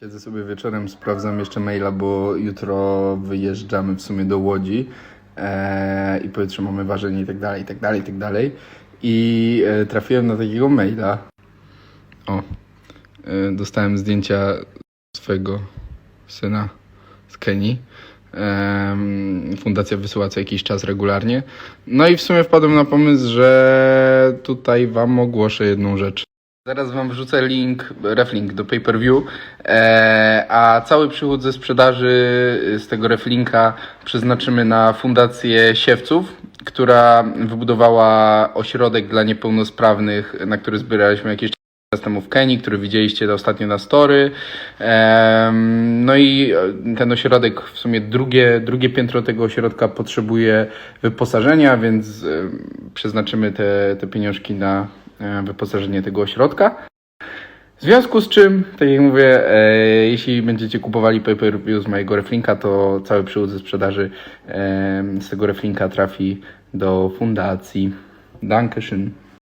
Siedzę sobie wieczorem, sprawdzam jeszcze maila, bo jutro wyjeżdżamy w sumie do Łodzi e, i pojutrze mamy ważenie i tak dalej, i tak dalej, i tak dalej. I e, trafiłem na takiego maila. O, e, dostałem zdjęcia swojego syna z Kenii. Fundacja wysyła co jakiś czas regularnie. No i w sumie wpadłem na pomysł, że tutaj Wam ogłoszę jedną rzecz. Zaraz Wam wrzucę link, reflink do pay-per-view, e, a cały przychód ze sprzedaży z tego reflinka przeznaczymy na Fundację Siewców, która wybudowała ośrodek dla niepełnosprawnych, na który zbieraliśmy jakieś czas temu w Kenii, który widzieliście ostatnio na story. No i e, ten ośrodek, w sumie drugie, drugie piętro tego ośrodka potrzebuje wyposażenia, więc em, przeznaczymy te, te pieniążki na e, wyposażenie tego ośrodka. W związku z czym, tak jak mówię, e, jeśli będziecie kupowali pay-per-view z mojego reflinka, to cały przychód ze sprzedaży e, z tego reflinka trafi do fundacji. Dankeschön.